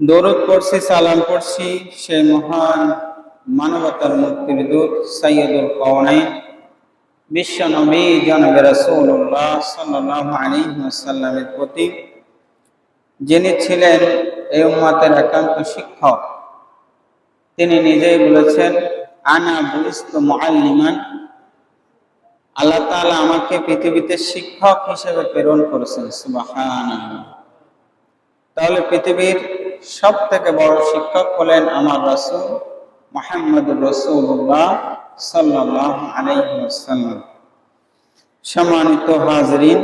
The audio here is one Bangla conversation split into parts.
দৌলত পড়ছি, সালাম পড়ছি সেই মহান মানবতার মুক্তির দূত সৈয়দুল কওনাইন, বিশ্ব নবী জনবে রাসূলুল্লাহ সাল্লাল্লাহু আলাইহি প্রতি, যিনি ছিলেন এই উম্মতের একান্ত শিক্ষক। তিনি নিজেই বলেছেন, আনা বুইস্ত মুআল্লিমান। আল্লাহ তাআলা আমাকে পৃথিবীতে শিক্ষক হিসেবে প্রেরণ করেছেন, সুবহানাল্লাহ। তাহলে পৃথিবীর সব থেকে বড় শিক্ষক হলেন আমার রসুল মোহাম্মদ রসুল্লাহ সাল্লাহ আলাইসাল্লাম সম্মানিত হাজরিন,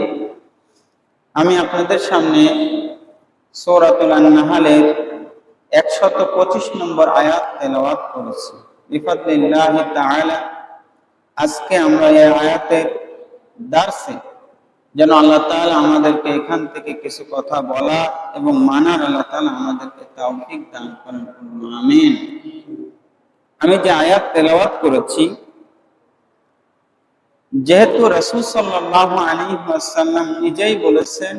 আমি আপনাদের সামনে সৌরাতুল নাহালের একশত পঁচিশ নম্বর আয়াত তেলাওয়াত করেছি। বিফাদিল্লাহ তাআলা, আজকে আমরা এই আয়াতের দার্সে যেন আল্লাহ তাআলা আমাদেরকে এখান থেকে কিছু কথা বলা এবং মানার আল্লাহ তাআলা আমাদেরকে তৌফিক দান করেন। আমিন। আমি যে আয়াত তেলাওয়াত করেছি, যেহেতু রাসূল সাল্লাল্লাহু আলাইহি ওয়াসাল্লাম নিজেই বলেছেন,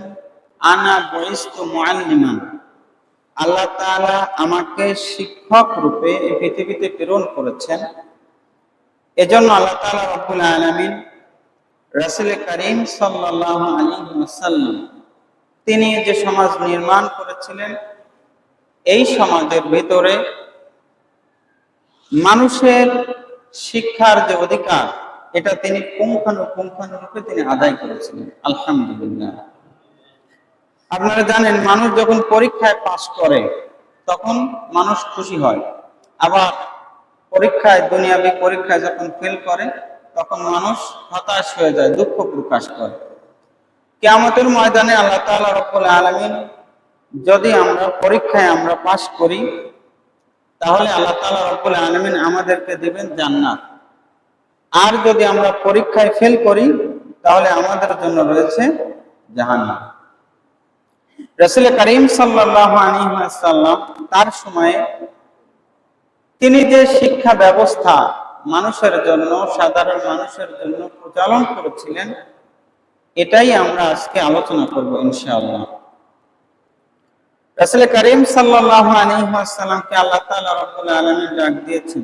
আনা বইস্তু মুআল্লিমান আল্লাহ তাআলা আমাকে শিক্ষক রূপে এই পৃথিবীতে প্রেরণ করেছেন। এজন্য আল্লাহ তাআলা রব্বুল আলামিন রাসুল করিম সাল্লাহ তিনি যে সমাজ নির্মাণ করেছিলেন, এই সমাজের ভিতরে মানুষের শিক্ষার যে অধিকার, এটা তিনি পুঙ্খানুপুঙ্খানুরূপে তিনি আদায় করেছিলেন। আলহামদুলিল্লাহ। আপনারা জানেন, মানুষ যখন পরীক্ষায় পাশ করে, তখন মানুষ খুশি হয়। আবার পরীক্ষায়, দুনিয়াবি পরীক্ষায় যখন ফেল করে তখন মানুষ হতাশ হয়ে যায়, দুঃখ প্রকাশ করে। কেয়ামতের ময়দানে আল্লাহ তাআলা রব্বুল আলামিন যদি আমরা পরীক্ষায় আমরা পাশ করি, তাহলে আল্লাহ তাআলা রব্বুল আলামিন আমাদেরকে দেবেন জান্নাত। আর যদি আমরা পরীক্ষায় ফেল করি, তাহলে আমাদের জন্য রয়েছে জাহান্নাম। রসুল করিম ওয়াসাল্লাম তার সময়ে তিনি যে শিক্ষা ব্যবস্থা মানুষের জন্য, সাধারণ মানুষের জন্য প্রচলন করেছিলেন, এটাই আমরা আজকে আলোচনা করব ইনশাআল্লাহ। রাসূল করিম সাল্লাল্লাহু আলাইহি ওয়াসাল্লামকে আল্লাহ তাআলা রব্বুল আলামিন ডাক দিয়েছেন।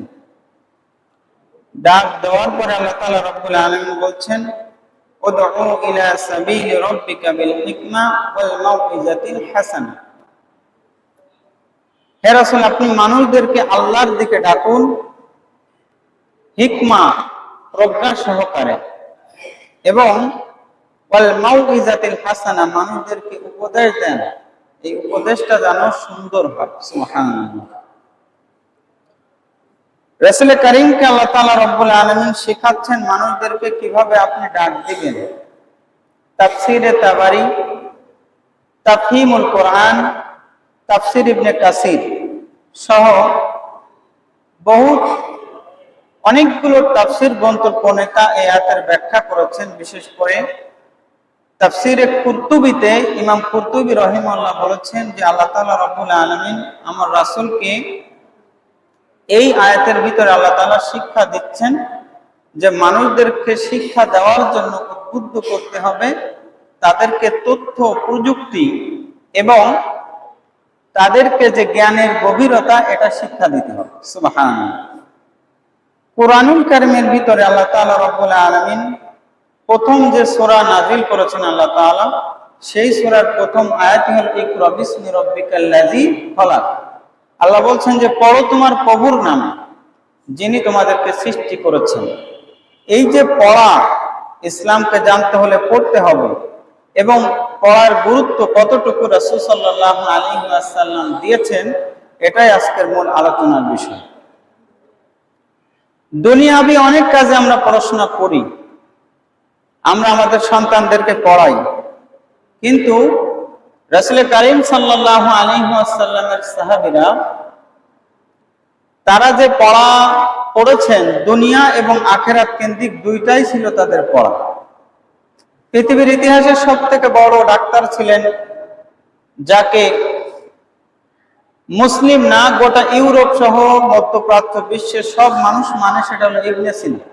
ডাক দেওয়ার পরে আল্লাহ তাআলা রব্বুল আলামিন বলছেন সাবিলি রাব্বিকা বিল হিকমা ওয়াল মাউইজাতিল হাসানা। হে রাসূল, আপনি মানুষদেরকে আল্লাহর দিকে ডাকুন হিকমা, প্রজ্ঞা সহকারে। এবং হাসানা, মানুষদেরকে উপদেশ দেন। এই উপদেশটা যেন সুন্দর হয়। আল্লাহ তালা রব্বুল আলমিন শেখাচ্ছেন মানুষদেরকে কীভাবে আপনি ডাক দিবেন। তাফসিরে তাবারি, তাফহিমুল কোরআন, তাফসির ইবনে কাসির সহ বহুত অনেকগুলো তাফসির গ্রন্থ প্রণেতা এই আয়াতের ব্যাখ্যা করেছেন, বিশেষ করে তাফসিরে কুর্তুবিতে ইমাম কুর্তুবি রহিমাল্লাহ বলেছেন যে আল্লাহ তালা রবুল আলমিন আমার রাসুলকে এই আয়াতের ভিতরে আল্লাহ তালা শিক্ষা দিচ্ছেন যে মানুষদেরকে শিক্ষা দেওয়ার জন্য উদ্বুদ্ধ করতে হবে, তাদেরকে তথ্য, প্রযুক্তি এবং তাদেরকে যে জ্ঞানের গভীরতা, এটা শিক্ষা দিতে হবে। সুবাহ কোরআনুল কারিমের ভিতরে আল্লাহ তাআলা রব্বুল আলামিন প্রথম যে সোরা নাজিল করেছেন আল্লাহ তাআলা, সেই সূরার প্রথম আয়াতই হল ইকরা বিসমি রাব্বিকাল্লাযী খলাক। আল্লাহ বলছেন যে, পড়ো তোমার প্রভুর নামে, যিনি তোমাদেরকে সৃষ্টি করেছেন। এই যে পড়া, ইসলামকে জানতে হলে পড়তে হবে এবং পড়ার গুরুত্ব কতটুকু রাসূল সাল্লাল্লাহু আলাইহি ওয়াসাল্লাম দিয়েছেন, এটাই আজকের মূল আলোচনার বিষয়। দুনিয়াবি অনেক কাজে আমরা পড়াশোনা করি। আমরা আমাদের সন্তানদেরকে পড়াই। কিন্তু রসুল করিম সাল্লাহ আলিহাসাল্লামের সাহাবিরা, তারা যে পড়া পড়েছেন, দুনিয়া এবং আখেরাত কেন্দ্রিক দুইটাই ছিল তাদের পড়া। পৃথিবীর ইতিহাসের সব থেকে বড় ডাক্তার ছিলেন, যাকে মুসলিম না, গোটা ইউরোপ সহ মধ্যপ্রাচ্য বিশ্বের সব মানুষ মানে সেটা হলো ইবনে সিনা।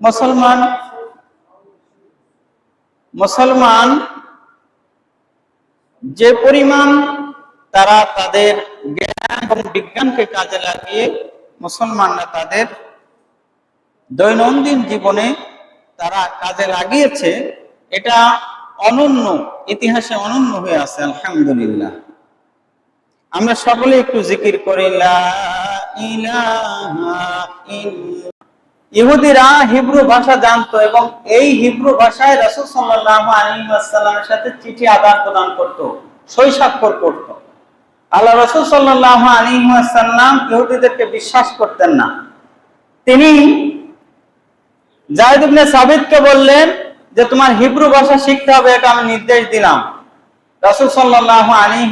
মুসলমান মুসলমান যে পরিমাণ তারা তাদের জ্ঞান এবং বিজ্ঞানকে কাজে লাগিয়ে মুসলমানরা তাদের দৈনন্দিন জীবনে তারা কাজে লাগিয়েছে, এটা অনন্য, ইতিহাসে অনন্য হয়ে আছে, আলহামদুলিল্লাহ। আমরা সকলে একটু জিকির করি ইহুদিরা হিব্রু ভাষা জানতো এবং এই হিব্রু ভাষায় রাসূল সাল্লাল্লাহু আলাইহি সাথে চিঠি আদান প্রদান করত, সই করত। আল্লাহ রাসূল সাল্লাল্লাহু আলাইহি ওয়াসাল্লাম ইহুদিদেরকে বিশ্বাস করতেন না। তিনি জায়েদ ইবনে সাবিতকে বললেন যে, তোমার হিব্রু ভাষা শিখতে হবে, এটা আমি নির্দেশ দিলাম। রাসূল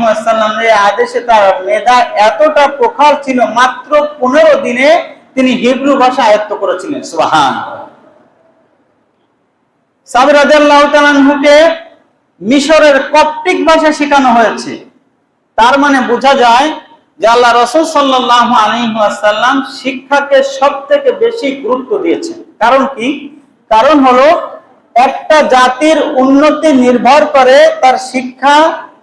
ওয়াসাল্লামের এই আদেশে তার মেধা এতটা প্রখর ছিল, মাত্র পনেরো দিনে তিনি হিব্রু ভাষা আয়ত্ত করেছিলেন। মিশরের কপটিক ভাষা শেখানো হয়েছে। তার মানে বোঝা যায় যে আল্লাহ রসুল সাল্লাল্লাহু আলাইহি ওয়াসাল্লাম শিক্ষাকে সবথেকে বেশি গুরুত্ব দিয়েছেন। কারণ কি? কারণ হলো একটা জাতির উন্নতি নির্ভর করে তার শিক্ষা,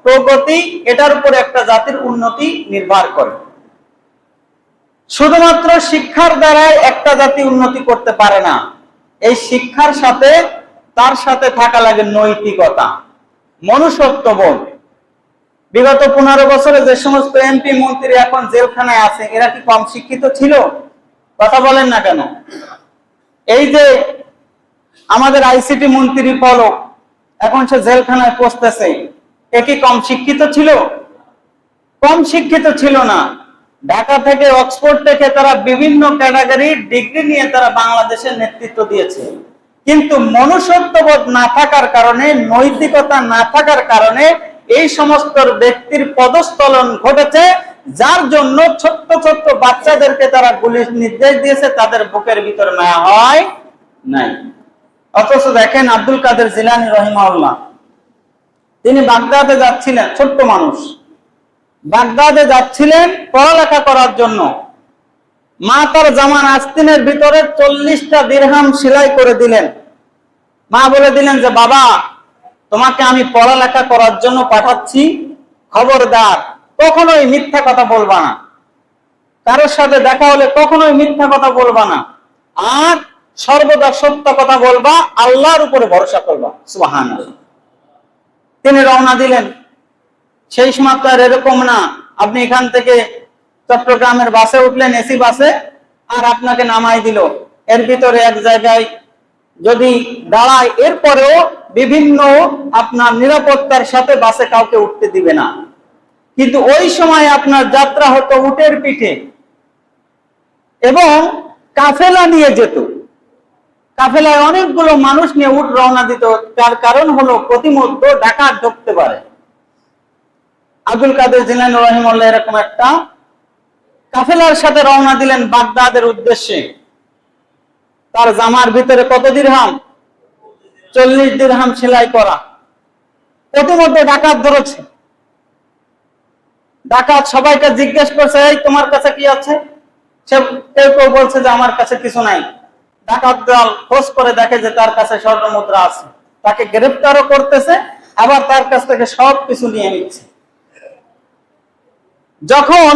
প্রগতি, এটার উপর একটা জাতির উন্নতি নির্ভর করে। শুধুমাত্র শিক্ষার দ্বারাই একটা জাতি উন্নতি করতে পারে না। এই শিক্ষার সাথে, তার সাথে থাকা লাগে নৈতিকতা, মনুষ্যত্ববোধ। বিগত পনেরো বছরে যে সমস্ত এমপি মন্ত্রী এখন জেলখানায় আছে, এরা কি কম শিক্ষিত ছিল? কথা বলেন না কেন? এই যে আমাদের আইসিটি মন্ত্রী পলক। এখন সে জেলখানায় পৌঁছতেছে। এ কি কম শিক্ষিত ছিল? কম শিক্ষিত ছিল না। ঢাকা থেকে অক্সফোর্ড থেকে তারা বিভিন্ন ক্যাটাগরি ডিগ্রি নিয়ে তারা বাংলাদেশের নেতৃত্ব দিয়েছে। কিন্তু মনুষ্যত্ববোধ না থাকার কারণে, নৈতিকতা না থাকার কারণে এই সমস্ত ব্যক্তির পদস্থলন ঘটেছে, যার জন্য ছোট্ট ছোট্ট বাচ্চাদেরকে তারা গুলির নির্দেশ দিয়েছে, তাদের বুকের ভিতরে মায়া হয় নাই। অথচ দেখেন আব্দুল কাদের জিলানি রহিমাউল্লাহ তিনি বাগদাদে যাচ্ছিলেন, ছোট্ট মানুষ। বাগদাদে যাচ্ছিলেন পড়ালেখা করার জন্য। মা তার জামান আস্তিনের ভিতরে চল্লিশটা দিরহাম সেলাই করে দিলেন। মা বলে দিলেন যে, বাবা, তোমাকে আমি পড়ালেখা করার জন্য পাঠাচ্ছি, খবরদার। কখনোই মিথ্যা কথা বলবা না। কারোর সাথে দেখা হলে কখনোই মিথ্যা কথা বলবা না। আর সর্বদা সত্য কথা বলবা, আল্লাহর উপরে ভরসা করবা। সুবাহান তিনি রওনা দিলেন। সেই আর এরকম না। আপনি এখান থেকে চট্টগ্রামের বাসে উঠলেন, এসি বাসে, আর আপনাকে নামাই দিল। এর ভিতরে এক জায়গায় যদি দাঁড়ায়, এরপরেও বিভিন্ন আপনার নিরাপত্তার সাথে বাসে কাউকে উঠতে দিবে না। কিন্তু ওই সময় আপনার যাত্রা হতো উটের পিঠে। এবং কাফেলা নিয়ে যেত। কাফেলায় অনেকগুলো মানুষ নিয়ে উঠ রওনা দিত। তার কারণ হলো প্রতিমধ্যে ডাকাত ঢুকতে পারে। আব্দুল কাদের জিলান রহিমুল্লাহ এরকম একটা কাফেলার সাথে রওনা দিলেন বাগদাদের উদ্দেশ্যে। তার জামার ভিতরে কত দিরহাম? চল্লিশ দিরহাম সেলাই করা। প্রতিমধ্যে ডাকাত ধরেছে। ডাকাত সবাইকে জিজ্ঞেস করছে, এই, তোমার কাছে কি আছে? সে কেউ কেউ বলছে যে, আমার কাছে কিছু নাই। ডাকাত দল খোঁজ করে দেখে যে তার কাছে স্বর্ণ মুদ্রা আছে। তাকে করতেছে, আবার তার কাছ থেকে সব কিছু নিয়ে নিচ্ছে। যখন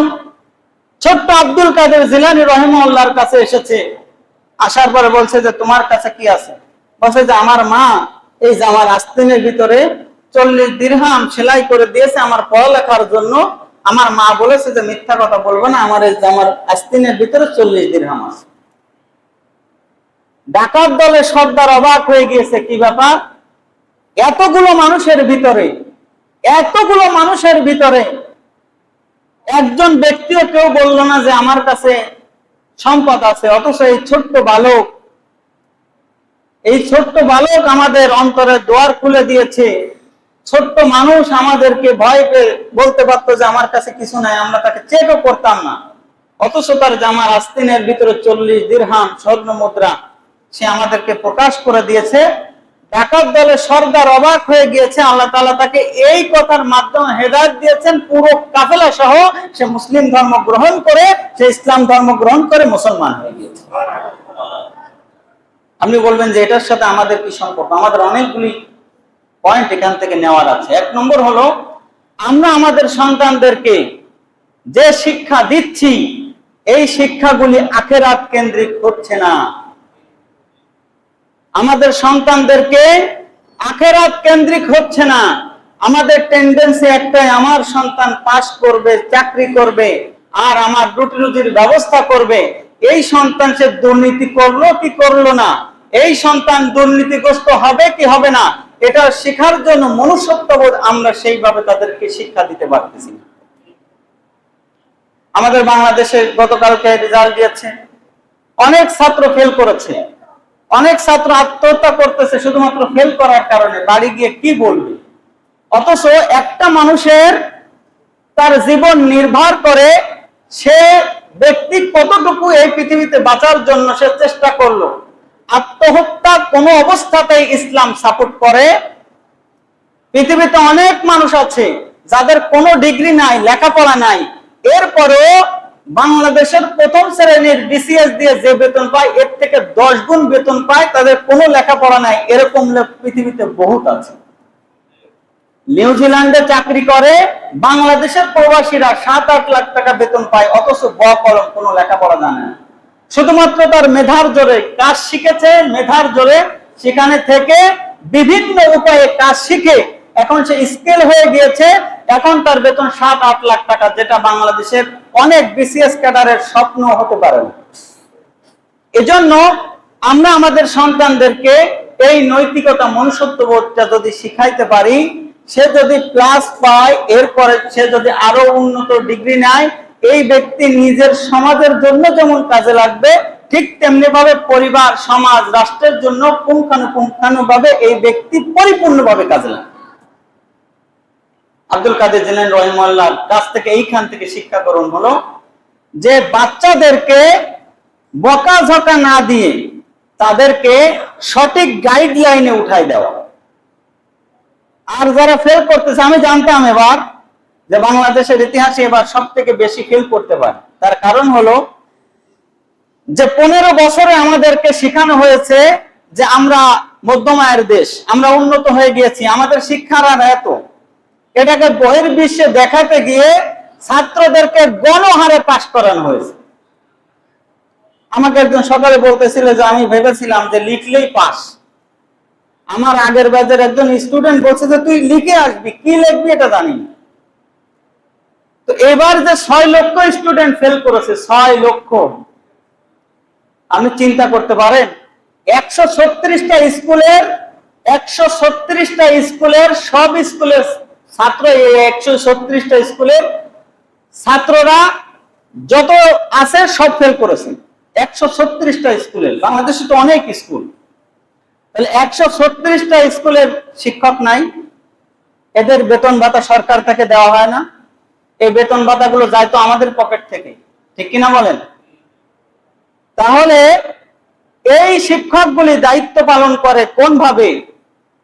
ছোট্ট আব্দুল কাদের জিলানি কাছে এসেছে, আসার পরে বলছে যে, তোমার কাছে কি আছে? বলছে যে, আমার মা, এই যে আমার আস্তিনের ভিতরে চল্লিশ দিরহাম সেলাই করে দিয়েছে আমার পড়ালেখার জন্য। আমার মা বলেছে যে, মিথ্যা কথা বলব না, আমার এই আমার আস্তিনের ভিতরে চল্লিশ দিরহাম আছে। ডাকাত দলের সর্দার অবাক হয়ে গিয়েছে, কি ব্যাপার? এতগুলো মানুষের ভিতরে, এতগুলো মানুষের ভিতরে একজন ব্যক্তিও কেউ বলল না যে আমার কাছে সম্পদ আছে, অথচ এই ছোট্ট বালক, এই ছোট্ট বালক আমাদের অন্তরে দোয়ার খুলে দিয়েছে। ছোট্ট মানুষ আমাদেরকে ভয় পেয়ে বলতে পারতো যে আমার কাছে কিছু নাই, আমরা তাকে চেকও করতাম না। অথচ তার জামার আস্তিনের ভিতরে চল্লিশ দিরহাম স্বর্ণ মুদ্রা। সে আমাদেরকে প্রকাশ করে দিয়েছে। ডাকাত দলের সর্দার অবাক হয়ে গিয়েছে। আল্লাহ তালা তাকে এই কথার মাধ্যমে হেদায়ত দিয়েছেন। পুরো কাফেলা সহ সে মুসলিম ধর্ম গ্রহণ করে, সে ইসলাম ধর্ম গ্রহণ করে মুসলমান হয়ে গিয়েছে। আপনি বলবেন যে এটার সাথে আমাদের কি সম্পর্ক? আমাদের অনেকগুলি পয়েন্ট এখান থেকে নেওয়ার আছে। এক নম্বর হলো, আমরা আমাদের সন্তানদেরকে যে শিক্ষা দিচ্ছি, এই শিক্ষাগুলি আখেরাত কেন্দ্রিক হচ্ছে না। আমাদের সন্তানদেরকে আখেরাত কেন্দ্রিক হচ্ছে না। আমাদের টেন্ডেন্সি একটাই, আমার সন্তান পাস করবে, চাকরি করবে, আর আমার রুটি রুজির ব্যবস্থা করবে। এই সন্তান সে দুর্নীতি করল কি করল না? এই সন্তান দুর্নীতিগ্রস্ত হবে কি হবে না? এটা শেখার জন্য মনুষ্যত্ববোধ আমরা সেইভাবে তাদেরকে শিক্ষা দিতে পারতেছি না। আমাদের বাংলাদেশে গতকালকে রেজাল্ট দিয়েছে। অনেক ছাত্র ফেল করেছে। অনেক ছাত্র আত্মহত্যা করতেছে শুধুমাত্র ফেল করার কারণে, বাড়ি গিয়ে কি বলবে? অথচ একটা মানুষের তার জীবন নির্ভর করে সে ব্যক্তি কতটুকু এই পৃথিবীতে বাঁচার জন্য সে চেষ্টা করল। আত্মহত্যা কোনো অবস্থাতেই ইসলাম সাপোর্ট করে। পৃথিবীতে অনেক মানুষ আছে যাদের কোনো ডিগ্রি নাই, লেখাপড়া নাই। এরপরেও বাংলাদেশের প্রথম শ্রেণির বিসিএস দিয়ে যে বেতন পায়, এর থেকে দশ গুণ বেতন পায়, তাদের কোনো লেখাপড়া নাই, এরকম লোক পৃথিবীতে বহুত আছে। নিউজিল্যান্ডে চাকরি করে, বাংলাদেশের প্রবাসীরা সাত আট লাখ টাকা বেতন পায়, অথচ ব কলম কোনো লেখাপড়া জানে না। শুধুমাত্র তার মেধার জোরে কাজ শিখেছে, মেধার জোরে সেখানে থেকে বিভিন্ন উপায়ে কাজ শিখে এখন সে স্কেল হয়ে গিয়েছে, এখন তার বেতন সাত, আট লাখ টাকা, যেটা বাংলাদেশের অনেক বিসিএস ক্যাডারের স্বপ্ন হতে পারে না। এজন্য আমরা আমাদের সন্তানদেরকে এই নৈতিকতা মনুষ্যত্ববোধটা যদি শিখাইতে পারি, সে যদি প্লাস পায়, এরপরে সে যদি আরও উন্নত ডিগ্রি নেয়, এই ব্যক্তি নিজের সমাজের জন্য যেমন কাজে লাগবে, ঠিক তেমনি ভাবে পরিবার, সমাজ, রাষ্ট্রের জন্য পুঙ্খানুপুঙ্খানু ভাবে এই ব্যক্তি পরিপূর্ণভাবে কাজে লাগবে। আব্দুল কাদের জেলেন রহিমাল্লাহর কাছ থেকে এইখান থেকে শিক্ষা গ্রহণ হলো যে বাচ্চাদেরকে বকাঝকা না দিয়ে তাদেরকে সঠিক গাইডলাইনে উঠাই দেওয়া। আর যারা ফেল করতেছে, আমি জানতাম এবার যে বাংলাদেশের ইতিহাসে এবার সব থেকে বেশি ফেল করতে পারে। তার কারণ হলো যে পনেরো বছরে আমাদেরকে শেখানো হয়েছে যে আমরা মধ্যম আয়ের দেশ, আমরা উন্নত হয়ে গিয়েছি, আমাদের শিক্ষার আর এত। এটাকে বহির্বিশ্বে দেখাতে গিয়ে ছাত্রদেরকে গণহারে পাশ করানো হয়েছে। আমাকে একজন সকালে বলতেছিল যে, আমি ভেবেছিলাম যে লিখলেই পাস আমার আগের ব্যাচের একজন স্টুডেন্ট বলছে যে, তুই লিখে আসবি, কি লিখবি এটা জানি তো এবার যে ছয় লক্ষ স্টুডেন্ট ফেল করেছে, ছয় লক্ষ। আপনি চিন্তা করতে পারেন, একশো ছত্রিশটা স্কুলের, একশো ছত্রিশটা স্কুলের সব স্কুলের ছাত্র এই একশো ছত্রিশটা স্কুলের ছাত্ররা যত আছে সব ফেল করেছে। একশো ছত্রিশটা স্কুলের। বাংলাদেশে তো অনেক স্কুল। তাহলে একশো ছত্রিশটা স্কুলের শিক্ষক নাই। এদের বেতন ভাতা সরকার থেকে দেওয়া হয় না। এই বেতন ভাতাগুলো যায় তো আমাদের পকেট থেকে। ঠিক কিনা বলেন? তাহলে এই শিক্ষকগুলি দায়িত্ব পালন করে কোন ভাবে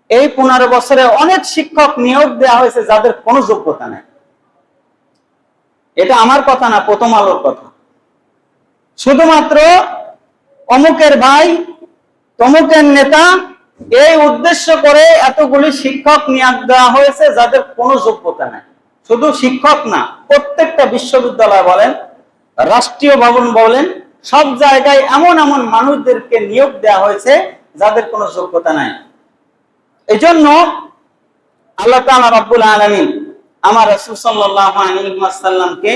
এই পনেরো বছরে অনেক শিক্ষক নিয়োগ দেওয়া হয়েছে যাদের কোনো যোগ্যতা নেই। এটা আমার কথা না, প্রথম আলোর কথা। শুধুমাত্র অমুকের ভাই, তমুকের নেতা, এই উদ্দেশ্য করে এতগুলি শিক্ষক নিয়োগ দেওয়া হয়েছে যাদের কোনো যোগ্যতা নেই। শুধু শিক্ষক না, প্রত্যেকটা বিশ্ববিদ্যালয় বলেন, রাষ্ট্রীয় ভবন বলেন, সব জায়গায় এমন এমন মানুষদেরকে নিয়োগ দেওয়া হয়েছে যাদের কোনো যোগ্যতা নাই। এই জন্য আল্লাহ তালা রব্বুল আলমিন আমার রসুল সাল্লামকে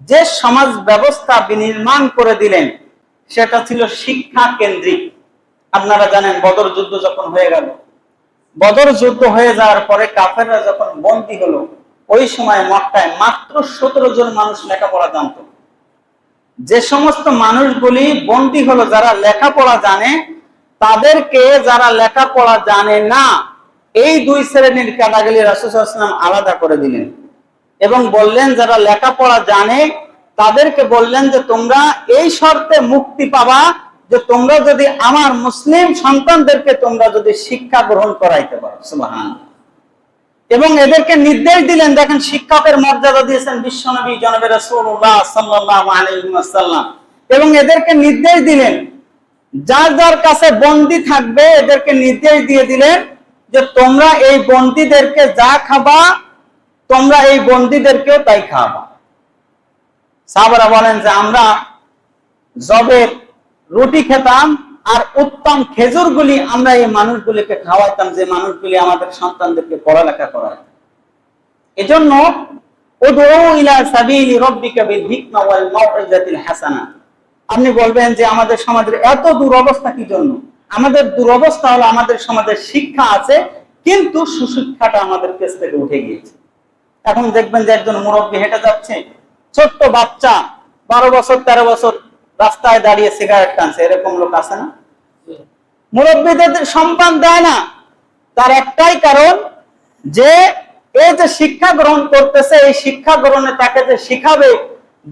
যে সমাজ ব্যবস্থা বিনির্মাণ করে দিলেন, সেটা ছিল শিক্ষা কেন্দ্রিক। আপনারা জানেন বদর যুদ্ধ যখন হয়ে গেল। বদর যুদ্ধ হয়ে যাওয়ার পরে কাফেররা যখন বন্দী হলো, ওই সময় মক্কায় মাত্র সতেরো জন মানুষ লেখাপড়া জানত। যে সমস্ত মানুষগুলি বন্দী হলো, যারা লেখাপড়া জানে, তাদেরকে যারা লেখাপড়া জানে না এই দুই শ্রেণির ক্যাটাগরি রাসুসাল্লাম আলাদা করে দিলেন। এবং বললেন, যারা লেখাপড়া জানে, তাদেরকে বললেন যে, তোমরা এই শর্তে মুক্তি পাবা যে, তোমরা যদি আমার মুসলিম সন্তানদেরকে তোমরা যদি শিক্ষা গ্রহণ করাইতে পারো। এবং এদেরকে নির্দেশ দিলেন, দেখেন, শিক্ষকের মর্যাদা দিয়েছেন বিশ্বনবী জনবের রাসূলুল্লাহ এবং এদেরকে নির্দেশ দিলেন, যার যার কাছে বন্দি থাকবে, এদেরকে নির্দেশ দিয়ে দিলেন যে তোমরা এই বন্দীদেরকে যা খাবা, তোমরা এই বন্দীদেরকেও তাই খাওয়াবা সাহাবারা বলেন যে, আমরা জবের রুটি খেতাম আর উত্তম খেজুরগুলি আমরা এই মানুষগুলিকে খাওয়াইতাম, যে মানুষগুলি আমাদের সন্তানদেরকে পড়ালেখা করায়। এজন্য আপনি বলবেন যে, আমাদের সমাজের এত দুরবস্থা কি জন্য? আমাদের দুরবস্থা হলো আমাদের সমাজের শিক্ষা আছে, কিন্তু সুশিক্ষাটা আমাদের কাছ থেকে উঠে গিয়েছে। এখন দেখবেন যে একজন মুরব্বী হেঁটে যাচ্ছে, ছোট্ট বাচ্চা, বারো বছর, তেরো বছর, রাস্তায় দাঁড়িয়ে সিগারেট টানছে, এরকম লোক আছে না? মুরব্বীদের সম্মান দেয় না। তার একটাই কারণ যে এই যে শিক্ষা গ্রহণ করতেছে, এই শিক্ষা গ্রহণে তাকে যে শিখাবে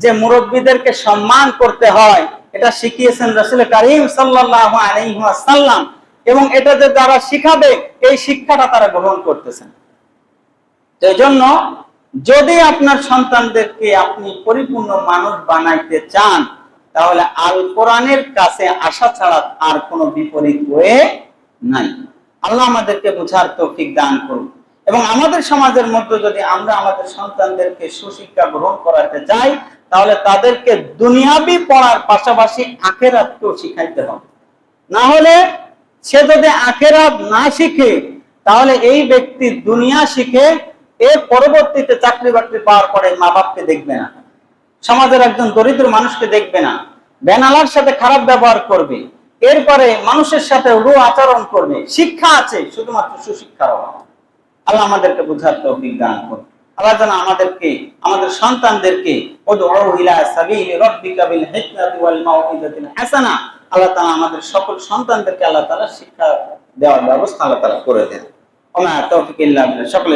যে মুরব্বীদেরকে সম্মান করতে হয় এটা শিখিয়েছেন রসুল করিম সাল্লাহ আলহাসাল্লাম এবং এটা যে যারা শিখাবে, এই শিক্ষাটা তারা গ্রহণ করতেছেন। এই জন্য যদি আপনার সন্তানদেরকে আপনি পরিপূর্ণ মানুষ বানাইতে চান, তাহলে আল কোরআনের কাছে আসা ছাড়া আর কোনো বিপরীত হয়ে নাই। আল্লাহ আমাদেরকে বুঝার তৌফিক দান করুন। এবং আমাদের সমাজের মধ্যে যদি আমরা আমাদের সন্তানদেরকে সুশিক্ষা গ্রহণ করাতে চাই তাহলে তাদেরকে দুনিয়াবি পড়ার পাশাপাশি আখেরাতকেও শিখাইতে হবে। না হলে সে যদি আখেরাত না শিখে, তাহলে এই ব্যক্তি দুনিয়া শিখে, এর পরবর্তীতে চাকরি বাকরি পাওয়ার পরে মা বাপকে দেখবে না। সমাজের একজন দরিদ্র মানুষকে দেখবে না। বেনালার সাথে খারাপ ব্যবহার করবে। এরপরে মানুষের সাথে রু আচরণ করবে। শিক্ষা আছে, শুধুমাত্র সুশিক্ষার অভাব। আল্লাহ আমাদেরকে বুঝার তৌফিক দান করুন। আল্লাহ যেন আমাদেরকে, আমাদের সন্তানদেরকে আল্লাহ তালা আমাদের সকল সন্তানদেরকে আল্লাহ তালা শিক্ষা দেওয়ার ব্যবস্থা আল্লাহ তালা করে দেন। সকলে